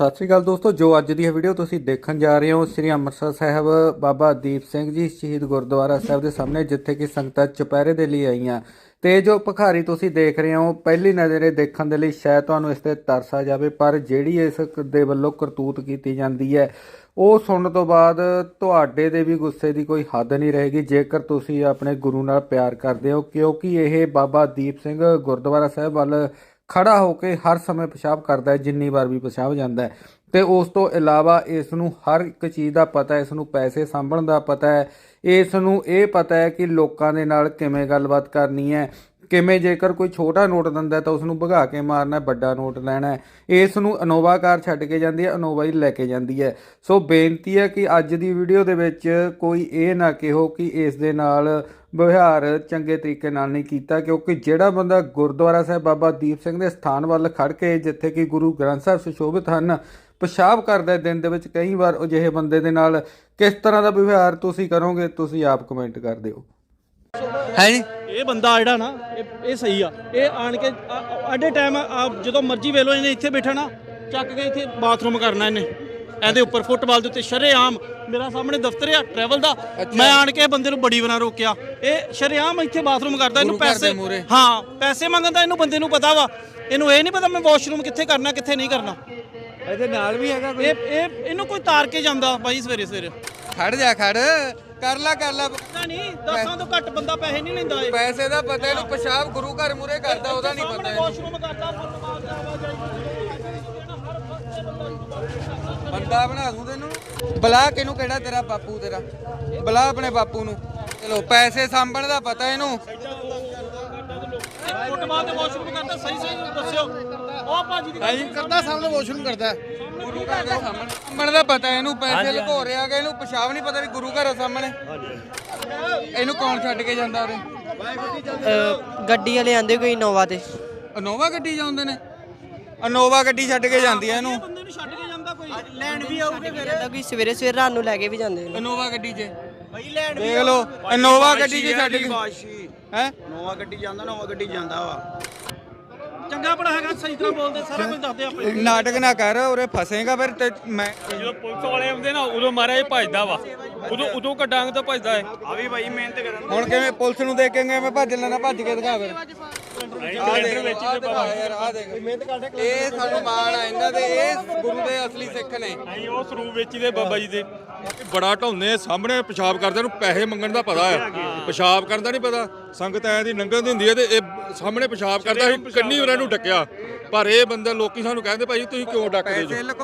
ਸਤਿ ਸ੍ਰੀ ਅਕਾਲ ਦੋਸਤੋ, ਜੋ ਅੱਜ ਦੀ ਇਹ ਵੀਡੀਓ ਤੁਸੀਂ ਦੇਖਣ ਜਾ ਰਹੇ ਹੋ, ਸ੍ਰੀ ਅੰਮ੍ਰਿਤਸਰ ਸਾਹਿਬ, ਬਾਬਾ ਦੀਪ ਸਿੰਘ ਜੀ ਸ਼ਹੀਦ ਗੁਰਦੁਆਰਾ ਸਾਹਿਬ ਦੇ ਸਾਹਮਣੇ, ਜਿੱਥੇ ਕਿ ਸੰਗਤਾਂ ਚੁਪਹਿਰੇ ਦੇ ਲਈ ਆਈਆਂ। ਤੇ ਜੋ ਭਖਾਰੀ ਤੁਸੀਂ ਦੇਖ ਰਹੇ ਹੋ, ਪਹਿਲੀ ਨਜ਼ਰੇ ਦੇਖਣ ਦੇ ਲਈ ਸ਼ਾਇਦ ਤੁਹਾਨੂੰ ਇਸ ਤੇ ਤਰਸ ਆ ਜਾਵੇ, ਪਰ ਜਿਹੜੀ ਇਸ ਦੇ ਵੱਲੋਂ ਕਰਤੂਤ ਕੀਤੀ ਜਾਂਦੀ ਹੈ, ਉਹ ਸੁਣਨ ਤੋਂ ਬਾਅਦ ਤੁਹਾਡੇ ਦੇ ਵੀ ਗੁੱਸੇ ਦੀ ਕੋਈ ਹੱਦ ਨਹੀਂ ਰਹੇਗੀ। ਜੇਕਰ ਤੁਸੀਂ ਆਪਣੇ ਗੁਰੂ ਨਾਲ ਪਿਆਰ ਕਰਦੇ ਹੋ, ਕਿਉਂਕਿ ਇਹ ਬਾਬਾ ਦੀਪ ਸਿੰਘ ਗੁਰਦੁਆਰਾ ਸਾਹਿਬ ਵੱਲ ਖੜਾ ਹੋ ਕੇ ਹਰ ਸਮੇਂ ਪਿਸ਼ਾਬ ਕਰਦਾ ਹੈ, ਜਿੰਨੀ ਵਾਰ ਵੀ ਪਿਸ਼ਾਬ ਜਾਂਦਾ ਹੈ। ਤੇ ਉਸ ਤੋਂ ਇਲਾਵਾ ਇਸ ਨੂੰ ਹਰ ਇੱਕ ਚੀਜ਼ ਦਾ ਪਤਾ ਹੈ ਇਸ ਨੂੰ ਪੈਸੇ ਸਾਂਭਣ ਦਾ ਪਤਾ ਹੈ ਇਸ ਨੂੰ ਇਹ ਪਤਾ ਹੈ ਕਿ ਲੋਕਾਂ ਦੇ ਨਾਲ ਕਿਵੇਂ ਗੱਲਬਾਤ ਕਰਨੀ ਹੈ ਕਿਵੇਂ ਜੇਕਰ ਕੋਈ ਛੋਟਾ ਨੋਟ ਦਿੰਦਾ ਤਾਂ ਉਸ ਨੂੰ ਭਗਾ ਕੇ ਮਾਰਨਾ ਵੱਡਾ ਨੋਟ ਲੈਣਾ ਇਸ ਨੂੰ ਅਨੋਵਾ ਕਾਰ ਛੱਡ ਕੇ ਜਾਂਦੀ ਹੈ, ਅਨੋਵਾ ਹੀ ਲੈ ਕੇ ਜਾਂਦੀ ਹੈ। ਸੋ ਬੇਨਤੀ ਹੈ ਕਿ ਅੱਜ ਦੀ ਵੀਡੀਓ ਦੇ ਵਿੱਚ ਕੋਈ ਇਹ ਨਾ ਕਿਹੋ ਕਿ ਇਸ ਦੇ ਨਾਲ ਵਿਵਹਾਰ ਚੰਗੇ ਤਰੀਕੇ ਨਾਲ ਨਹੀਂ ਕੀਤਾ, ਕਿਉਂਕਿ ਜਿਹੜਾ ਬੰਦਾ ਗੁਰਦੁਆਰਾ ਸਾਹਿਬ ਬਾਬਾ ਦੀਪ ਸਿੰਘ ਦੇ ਸਥਾਨ ਵੱਲ ਖੜ ਕੇ ਜਿੱਥੇ ਕਿ ਗੁਰੂ ਗ੍ਰੰਥ ਸਾਹਿਬ ਸੁਸ਼ੋਭਿਤ ਹਨ, ਪਿਸ਼ਾਬ ਕਰਦਾ ਦਿਨ ਦੇ ਵਿੱਚ ਕਈ ਵਾਰ ਅਜਿਹੇ ਬੰਦੇ ਦੇ ਨਾਲ, ਕਿਸ ਤਰ੍ਹਾਂ ਦਾ ਵਿਵਹਾਰ ਤੁਸੀਂ ਕਰੋਗੇ, ਤੁਸੀਂ ਆਪ ਕਮੈਂਟ ਕਰ ਦਿਓ। ਹੈ ਜੀ? ਇਹ ਬੰਦਾ ਜਿਹੜਾ ਨਾ ਇਹ ਇਹ ਸਹੀ ਆ। ਇਹ ਆਣ ਕੇ ਅੱਡੇ ਟਾਈਮ ਜਦੋਂ ਮਰਜ਼ੀ ਵੇਲੋ ਇਹਨੇ ਇੱਥੇ ਬੈਠਾ ਨਾ ਚੱਕ ਕੇ ਇੱਥੇ ਬਾਥਰੂਮ ਕਰਨਾ ਇਹਨੇ। ਇਹਦੇ ਉੱਪਰ ਫੁੱਟਬਾਲ ਦੇ ਉੱਤੇ ਸ਼ਰੇਆਮ ਮੇਰਾ ਸਾਹਮਣੇ ਦਫ਼ਤਰ ਆ ਟਰੈਵਲ ਦਾ। ਮੈਂ ਆਣ ਕੇ ਬੰਦੇ ਨੂੰ ਬੜੀ ਬਣਾ ਰੋਕਿਆ। ਇਹ ਸ਼ਰੇਆਮ ਇੱਥੇ ਬਾਥਰੂਮ ਕਰਦਾ ਇਹਨੂੰ ਗੁਰੂ ਘਰ ਦੇ ਪੈਸੇ ਮੂਹਰੇ। ਹਾਂ ਪੈਸੇ ਮੰਗਦਾ ਇਹਨੂੰ ਬੰਦੇ ਨੂੰ ਪਤਾ ਵਾ। ਇਹਨੂੰ ਇਹ ਨਹੀਂ ਪਤਾ ਮੈਂ ਵਾਸ਼ਰੂਮ ਕਿੱਥੇ ਕਰਨਾ ਕਿੱਥੇ ਨਹੀਂ ਕਰਨਾ। ਇਹਦੇ ਨਾਲ ਵੀ ਹੈਗਾ ਇਹ ਇਹ ਇਹਨੂੰ ਕੋਈ ਤਾਰ ਕੇ ਜਾਂਦਾ ਬਾਈ ਸਵੇਰੇ ਸਵੇਰੇ ਖੜ ਜਾ ਖੜ। ਕਰ ਲਾ ਕਰ ਲਾ। ਪਤਾ ਨਹੀਂ ਦਸਾਂ ਤੋਂ ਘੱਟ ਬੰਦਾ ਪੈਸੇ ਨਹੀਂ ਲੈਂਦਾ ਇਹ। ਪੈਸੇ ਦਾ ਪਤਾ ਇਹਨੂੰ ਪਿਸ਼ਾਬ ਗੁਰੂ ਘਰ ਮੂਰੇ ਕਰਦਾ ਉਹਦਾ ਨਹੀਂ ਪਤਾ ਇਹਨੂੰ। ਵਾਸ਼ਰੂਮ ਕਰਦਾ ਫੁੱਟਬਾਲ ਦਾ ਆਵਾਜਾਈ ਬੰਦਾ ਬਣਾ ਦੂੰ ਤੈਨੂੰ। ਬਲਾ ਕਿਹਨੂੰ ਕਿਹੜਾ ਤੇਰਾ ਬਾਪੂ ਤੇਰਾ? ਬਲਾ ਆਪਣੇ ਬਾਪੂ ਨੂੰ। ਚਲੋ ਪੈਸੇ ਸਾਂਭਣ ਦਾ ਪਤਾ ਇਹਨੂੰ। ਫੁੱਟਬਾਲ ਦੇ ਵਾਸ਼ਰੂਮ ਕਰਦਾ ਸਹੀ ਸਹੀ ਦੱਸਿਓ। ਉਹ ਭਾਜੀ ਦੀ ਗੱਲ ਕਰਦਾ ਸਾਹਮਣੇ ਵਾਸ਼ਰੂਮ ਕਰਦਾ। ਗੁਰੂ ਘਰ ਦੇ ਸਾਹਮਣੇ। ਸਾਂਭਣ ਦਾ ਪਤਾ ਇਹਨੂੰ ਪੈਸੇ ਲੁਕੋ ਰਿਹਾ ਕਿ ਇਹਨੂੰ ਪਿਸ਼ਾਬ ਨਹੀਂ ਪਤਾ ਵੀ ਗੁਰੂ ਘਰ ਆ ਸਾਹਮਣੇ। ਇਹਨੂੰ ਕੌਣ ਛੱਡ ਕੇ ਜਾਂਦਾ ਉਰੇ? ਗੱਡੀ ਵਾਲੇ ਆਂਦੇ ਕੋਈ ਇਨੋਵਾ ਤੇ। ਇਨੋਵਾ ਗੱਡੀ ਜਾਂਦੇ ਨੇ? ਇਨੋਵਾ ਗੱਡੀ ਛੱਡ ਕੇ ਜਾਂਦੀ ਹੈ ਇਹਨੂੰ? ਬੰਦੇ ਨੂੰ ਛੱਡ ਕੇ ਜਾਂਦਾ ਕੋਈ। ਲੈਣ ਵੀ ਆਉਗੇ ਫਿਰ। ਕੋਈ ਸਵੇਰੇ ਸਵੇਰੇ ਰਾਤ ਨੂੰ ਲੈ ਕੇ ਵੀ ਜਾਂਦੇ ਨੇ। ਇਨੋਵਾ ਗੱਡੀ 'ਚ? ਦੇਖ ਲਓ ਇਨੋਵਾ ਗੱਡੀ 'ਚ ਛੱਡ ਕੇ ਹੈ? ਨੋਵਾ ਗੱਡੀ ਜਾਂਦਾ ਨੋਵਾ ਗੱਡੀ ਜਾਂਦਾ ਵਾ। ਚੰਗਾ ਬੜਾ ਹੈਗਾ ਸਹੀ ਤਰ੍ਹਾਂ ਬੋਲਦੇ ਸਾਰਾ ਕੁਝ ਦੱਸਦੇ ਆਪਣੇ ਨਾਟਕ ਨਾ ਕਰ ਉਰੇ ਫਸੇਗਾ ਫਿਰ ਤੇ ਮੈਂ ਜਦੋਂ ਪੁਲਿਸ ਵਾਲੇ ਆਉਂਦੇ ਨਾ ਉਦੋਂ ਮਾਰਿਆ ਇਹ ਭੱਜਦਾ ਵਾ। ਉਦੋਂ ਉਦੋਂ ਕੱਢਾਂਗੇ ਤਾਂ ਭੱਜਦਾ ਹੈ ਆ ਵੀ ਭਾਈ ਮਿਹਨਤ ਕਰਨ ਹੁਣ ਕਿਵੇਂ ਪੁਲਿਸ ਨੂੰ ਦੇਖੇਂਗੇ ਮੈਂ ਭੱਜ ਲੈਣਾ ਭੱਜ ਕੇ ਦਿਖਾ ਫਿਰ। ਆਹ ਦੇਖ, ਵਿੱਚ ਆਹ ਦਿਖਾ ਯਾਰ ਆਹ ਦੇਖ। ਇਹ ਸਾਨੂੰ ਮਾਣ ਆ ਇਹਨਾਂ ਦੇ ਇਹ ਗੁਰੂ ਦੇ ਅਸਲੀ ਸਿੱਖ ਨੇ। ਅਸੀਂ ਉਹ ਸਰੂਪ ਵੇਚੀ ਦੇ ਬਾਬਾ ਜੀ ਦੇ। ਬੜਾ ਢਾਉਂਦੇ ਸਾਹਮਣੇ ਪਿਸ਼ਾਬ ਕਰਦੇ ਨੂੰ ਪੈਸੇ ਮੰਗਣ ਦਾ ਪਤਾ ਹੈ ਪਿਸ਼ਾਬ ਕਰਨ ਦਾ ਨਹੀਂ ਪਤਾ। ਸੰਗਤ ਐ ਦੀ ਨੰਗਣ ਦੀ ਹੁੰਦੀ ਹੈ ਤੇ ਇਹ ਸਾਹਮਣੇ ਪਿਸ਼ਾਬ ਕਰਦਾ ਸੀ ਕੰਨੀ ਉਹਨਾਂ ਨੂੰ ਡੱਕਿਆ। ਪਰ ਇਹ ਬੰਦਾ ਲੋਕੀ ਸਾਨੂੰ ਕਹਿੰਦੇ ਭਾਈ ਤੁਸੀਂ ਕਿਉਂ ਡੱਕਦੇ ਜੋ?